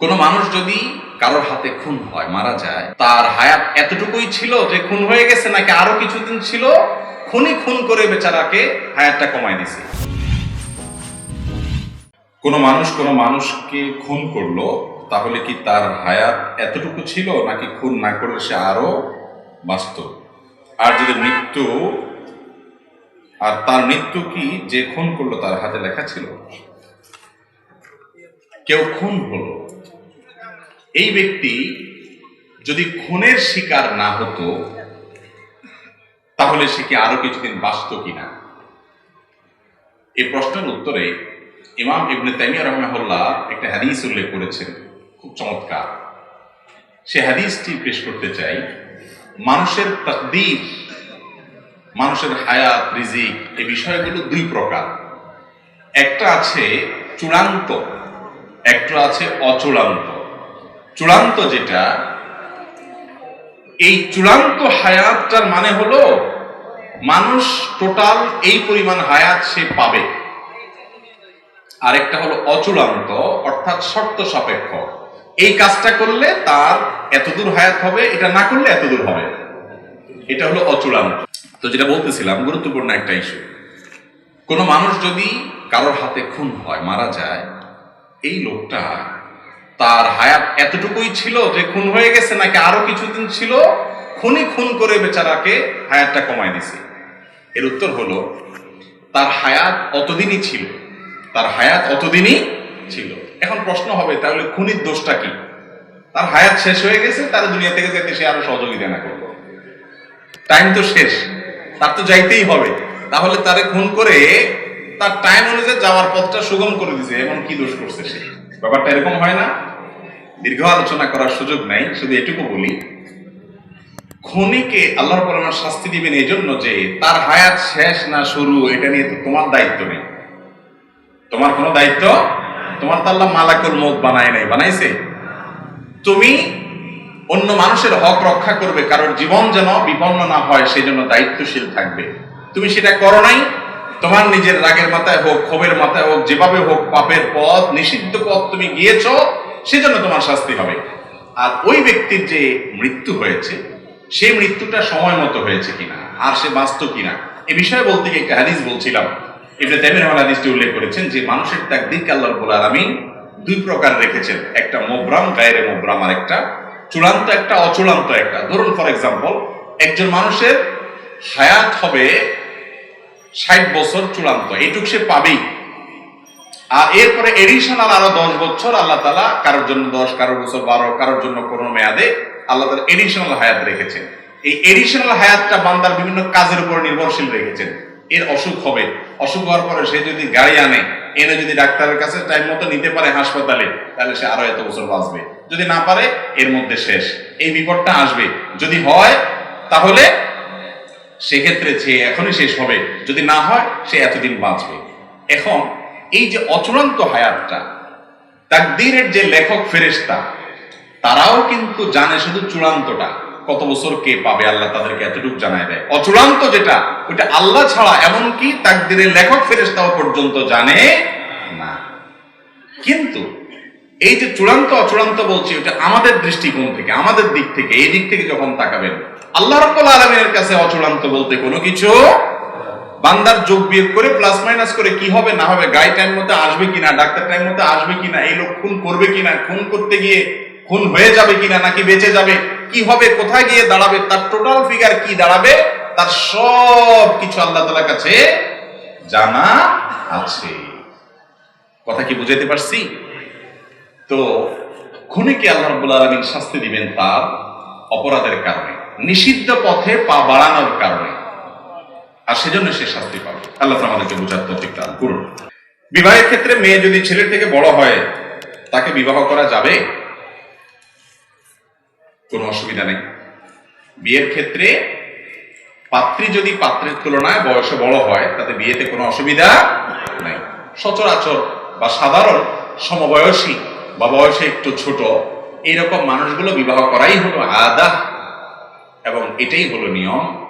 কোনো মানুষ যদি কারোর হাতে খুন হয়, মারা যায়, তার হায়াত এতটুকুই ছিল যে খুন হয়ে গেছে নাকি আরও কিছুদিন ছিল খুনি খুন করে বেচারাকে হায়াতটা কমায় দিছে। কোনো মানুষ কোনো মানুষকে খুন করল, তাহলে কি তার হায়াত এতটুকু ছিল নাকি খুন না করলে সে আরও বাঁচত? আর যদি মৃত্যু, আর তার মৃত্যু কি যে খুন করল তার হাতে লেখা ছিল? কেউ খুন হলো। এই ব্যক্তি যদি খুনের শিকার না হতো, তাহলে সে কি আরও কিছুদিন বাঁচত কিনা? এই প্রশ্নের উত্তরে ইমাম ইবনে তাইমিয়া রহমাহুল্লাহ একটা হাদিস উল্লেখ করেছেন, খুব চমৎকার। সে হাদিসটি পেশ করতে চাই, মানুষের তকদির, মানুষের হায়াত, রিজিক, এই বিষয়গুলো দুই প্রকার। একটা আছে চূড়ান্ত, একটা আছে অচূড়ান্ত। চূড়ান্ত যেটা, এই চূড়ান্ত হায়াতটার মানে হলো মানুষ টোটাল এই পরিমাণ হায়াত সে পাবে। আরেকটা হলো অচূড়ান্ত, অর্থাৎ শর্ত সাপেক্ষ। এই কাজটা করলে তার এতদূর হায়াত হবে, এটা না করলে এতদূর হবে। এটা হলো অচূড়ান্ত। তো যেটা বলতেছিলাম, গুরুত্বপূর্ণ একটা ইস্যু। কোনো মানুষ যদি কারোর হাতে খুন হয়, মারা যায়, এই লোকটা তার হায়াত এতটুকুই ছিল যে খুন হয়ে গেছে নাকি আরও কিছুদিন ছিল? খুনি খুন করে বেচারাকে হায়াতটা কমায় দিছে। এর উত্তর হলো, তার হায়াত অতদিনই ছিল। তার হায়াত অতদিনই ছিল। এখন প্রশ্ন হবে, তাহলে খুনির দোষটা কি? তার হায়াত শেষ হয়ে গেছে, তার দুনিয়া থেকে যেতে সে আরও সহযোগিতা না করব টাইম তো শেষ, তার তো যাইতেই হবে। তাহলে তারে খুন করে তার টাইম অনুযায়ী যাওয়ার পথটা সুগম করে দিছে এমন কি দোষ করছে সে? ব্যাপারটা এরকম হয় না। দীর্ঘ আলোচনা করার সুযোগ নাই, শুধু এটুকু বলি, খনিকে আল্লাহর পরমার শাস্তি দিবেন এই জন্য যে তার হায়াত শেষ না শুরু, এটা নিয়ে তো তোমার দায়িত্ব নেই। তোমার কোনো দায়িত্ব? তোমার তো আল্লাহ মালাকুল মত বানায় নাই, বানাইছে। তুমি অন্য মানুষের হক রক্ষা করবে, কারোর জীবন যেন বিপন্ন না হয় সেই জন্য দায়িত্বশীল থাকবে। তুমি সেটা করো নাই, তোমার নিজের রাগের মাথায় হোক, ক্ষোভের মাথায় হোক, যেভাবে হোক পাপের পথ, নিষিদ্ধ পথ তুমি গিয়েছ সেজন্য তোমার শাস্তি হবে। আর ওই ব্যক্তির যে মৃত্যু হয়েছে সেই মৃত্যুটা সময় মতো হয়েছে কিনা, আর সে বাঁচত কিনা, এ বিষয়ে বলতে গিয়ে একটা হাদিস বলছিলাম। ইবনে তাইমিয়া রহমান হাদিসটি উল্লেখ করেছেন যে, মানুষের তাকদীরকে আল্লাহ রাব্বুল আলামিন দুই প্রকার রেখেছেন। একটা মোবরাম, গায়রে মোবরাম, আর একটা চূড়ান্ত, একটা অচূড়ান্ত একটা। ধরুন ফর এক্সাম্পল একজন মানুষের হায়াত হবে ষাট বছর চূড়ান্ত। এইটুক সে পাবেই। আর এরপরে এডিশনাল আরও দশ বছর আল্লাহ তালা কারোর জন্য দশ, কারোর বছর বারো, কারোর জন্য কোনো মেয়াদে আল্লাহ তালা এডিশনাল হায়াত রেখেছেন। এই এডিশনাল হায়াতটা বান্দার বিভিন্ন কাজের উপর নির্ভরশীল রেখেছেন। এর অসুখ হবে। অসুখ হওয়ার পরে সে যদি গাড়ি আনে, এনে যদি ডাক্তারের কাছে টাইম মতো নিতে পারে হাসপাতালে, তাহলে সে আরও এত বছর বাঁচবে। যদি না পারে, এর মধ্যে শেষ। এই বিপদটা আসবে। যদি হয়, তাহলে সেক্ষেত্রে সে এখনই শেষ হবে। যদি না হয়, সে এতদিন বাঁচবে। এখন এই যে অচূড়ান্ত হায়াতটা, তাকদীরের যে লেখক ফেরেশতা, তারাও কিন্তু জানে শুধু চূড়ান্তটা, কত বছর কে পাবে আল্লাহ তাদেরকে এতটুকু জানায় দেয়। অচূড়ান্ত যেটা, ওইটা আল্লাহ ছাড়া এমনকি তাকদীরের লেখক ফেরেশতাও পর্যন্ত জানে না। কিন্তু এই যে চূড়ান্ত, অচূড়ান্ত বলছি ওটা আমাদের দৃষ্টিকোণ থেকে, আমাদের দিক থেকে, এই দিক থেকে যখন তাকাবেন, আল্লাহ রাব্বুল আলামিনের কাছে অচূড়ান্ত বলতে কোনো কিছু বান্দার যোগ বিয়োগ করে প্লাস মাইনাস করে কি হবে, না হবে গায়ে টাইম মতো আসবে কিনা, ডাক্তার টাইম মতো আসবে কিনা, এই লোক খুন করবে কিনা, খুন করতে গিয়ে খুন হয়ে যাবে কিনা, নাকি বেঁচে যাবে, কি হবে, কোথায় গিয়ে দাঁড়াবে, তার টোটাল ফিগার কি দাঁড়াবে, তার সব কিছু আল্লাহ তালার কাছে জানা আছে। কথা কি বুঝাইতে পারছি? তো খুনিকে আল্লাহ রাব্বুল আলামিন শাস্তি দিবেন তার অপরাধের কারণে, নিষিদ্ধ পথে পা বাড়ানোর কারণে? আর সেজন্য সে শাস্তি পাবে। আল্লাহ আমাদেরকে বোঝার তৌফিক দান করুন। বিবাহের ক্ষেত্রে মেয়ে যদি ছেলের থেকে বড় হয়, তাকে বিবাহ করা যাবে? কোনো অসুবিধা নেই। বিয়ের ক্ষেত্রে পাত্রী যদি পাত্রের তুলনায় বয়সে বড় হয়, তাতে বিয়েতে কোনো অসুবিধা নাই। সচরাচর বা সাধারণ সমবয়সী বা বয়সে একটু ছোট, এইরকম মানুষগুলো বিবাহ করাই হলো আদা। এবং এটাই হলো নিয়ম।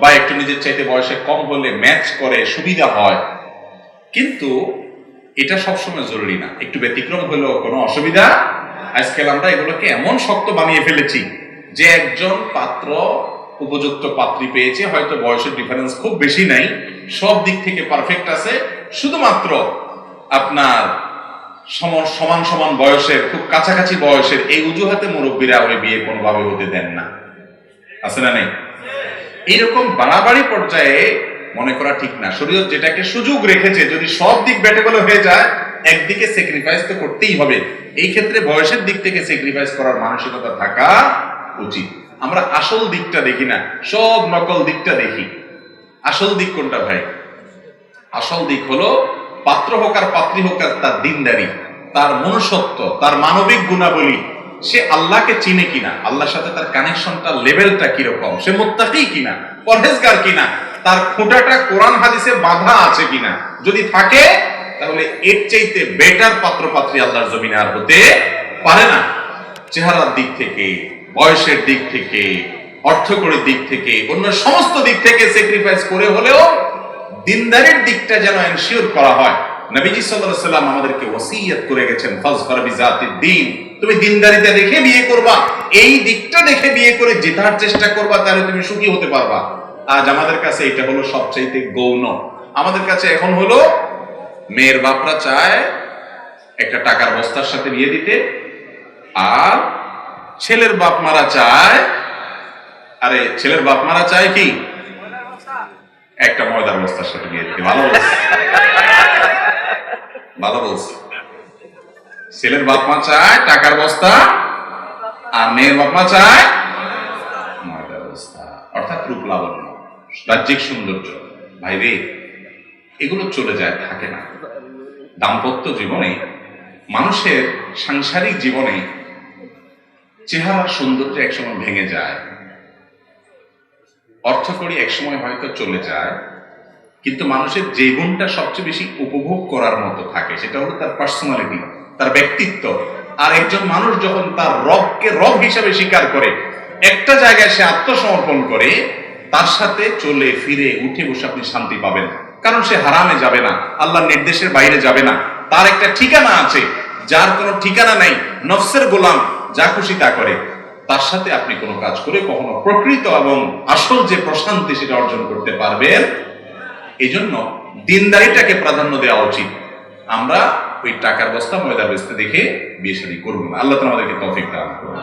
বা একটু নিজের চাইতে বয়সে কম হলে ম্যাচ করে, সুবিধা হয়। কিন্তু এটা সবসময় জরুরি না। একটু ব্যতিক্রম হলেও কোনো অসুবিধা আজকাল আমরা এগুলোকে এমন শক্ত বানিয়ে ফেলেছি যে একজন পাত্র, উপযুক্ত পাত্রী পেয়েছে, হয়তো বয়সের ডিফারেন্স খুব বেশি নাই, সব দিক থেকে পারফেক্ট আছে, শুধুমাত্র আপনার সমান সমান সমান বয়সের, খুব কাছাকাছি বয়সের এই অজুহাতে মুরব্বীরা ওই বিয়ে কোনোভাবে হতে দেন না। আছে না নেই? এইরকম বাড়াবাড়ি পর্যায়ে মনে করা ঠিক না। শরীয়ত যেটাকে সুযোগ রেখেছে, যদি সব দিক ব্যাটেবল হয়ে যায়, একদিকে স্যাক্রিফাইস তো করতেই হবে। এই ক্ষেত্রে বয়সের দিক থেকে স্যাক্রিফাইস করার মানসিকতা থাকা উচিত। আমরা আসল দিকটা দেখি না, সব নকল দিকটা দেখি। আসল দিক কোনটা ভাই? আসল দিক হলো, পাত্র হোক আর পাত্রী হোক আর তার দিনদারি, তার মনুষ্যত্ব, তার মানবিক গুণাবলী সে আল্লাহকে চিনে কিনা? আল্লাহর সাথে তার কানেকশনটা লেভেলটা কীরকম? সে মোত্তাকি কিনা? পরহেজগার কিনা? তার খুঁটাটা কোরআন হাদিসে বাধা আছে কিনা? যদি থাকে, তাহলে এর চাইতে বেটার পাত্র পাত্রী আল্লাহর জমিনে আর হতে পারে না। চেহারার দিক থেকে, বয়সের দিক থেকে, অর্থকরীর দিক থেকে, অন্য সমস্ত দিক থেকে স্যাক্রিফাইস করে হলেও দিনদারের দিকটা যেন এনশিওর করা হয়। নবীজি সাল্লাল্লাহু আলাইহি সাল্লাম আমাদেরকে ওসিয়ত করে গেছেন ফাজফার বিজাতিদ দিন। তুমি দিনদারিতা দেখে বিয়ে করবা, এই দিকটা দেখে বিয়ে করে জেতার চেষ্টা করবা, তাহলে তুমি সুখী হতে পারবা। আজ আমাদের কাছে এটা হলো সবচাইতে গৌণ। আমাদের কাছে এখন হলো, মেয়ের বাপরা চায় একটা টাকার বস্তার সাথে বিয়ে দিতে, আর ছেলের বাপ মারা চায়, আরে, ছেলের বাপ মারা চায় কি? একটা ময়দার বস্তার সাথে বিয়ে দিতে। ভালো বলছে। ভালো বলছে। ছেলের বাপ মা চায়, টাকার বস্তা, আর মেয়ের বাপ মা চায় অর্থাৎ রূপ লাবণ্য বাহ্যিক সৌন্দর্য। ভাই রে, এগুলো চলে যায়, থাকে না। দাম্পত্য জীবনে, মানুষের সাংসারিক জীবনে চেহারার সৌন্দর্য একসময় ভেঙে যায়। অর্থকরী একসময় হয়তো চলে যায়, কিন্তু মানুষের যে গুণটা সবচেয়ে বেশি উপভোগ করার মতো থাকে, সেটা হলো তার পার্সোনালিটি তার ব্যক্তিত্ব। আর একজন মানুষ যখন তার রবকে রব হিসাবে স্বীকার করে, একটা জায়গায় সে আত্মসমর্পণ করে, তার সাথে চলে ফিরে, উঠে বসে আপনি শান্তি পাবেন। কারণ সে হারামে যাবে না, আল্লাহর নির্দেশের বাইরে যাবে না। তার একটা ঠিকানা আছে, যার কোনো ঠিকানা নাই, নফসের গোলাম, যা খুশি তা করে। তার সাথে আপনি কোনো কাজ করে কখনো প্রকৃত এবং আসল যে প্রশান্তি সেটা অর্জন করতে পারবেন। এই জন্য দিনদারিটাকে প্রাধান্য দেওয়া উচিত। আমরা ওই টাকার বস্তা ময়দার বেস্তে দেখে বিয়ে শাড়ি করব না আল্লাহ তো আমাদেরকে তফিক দান করুন।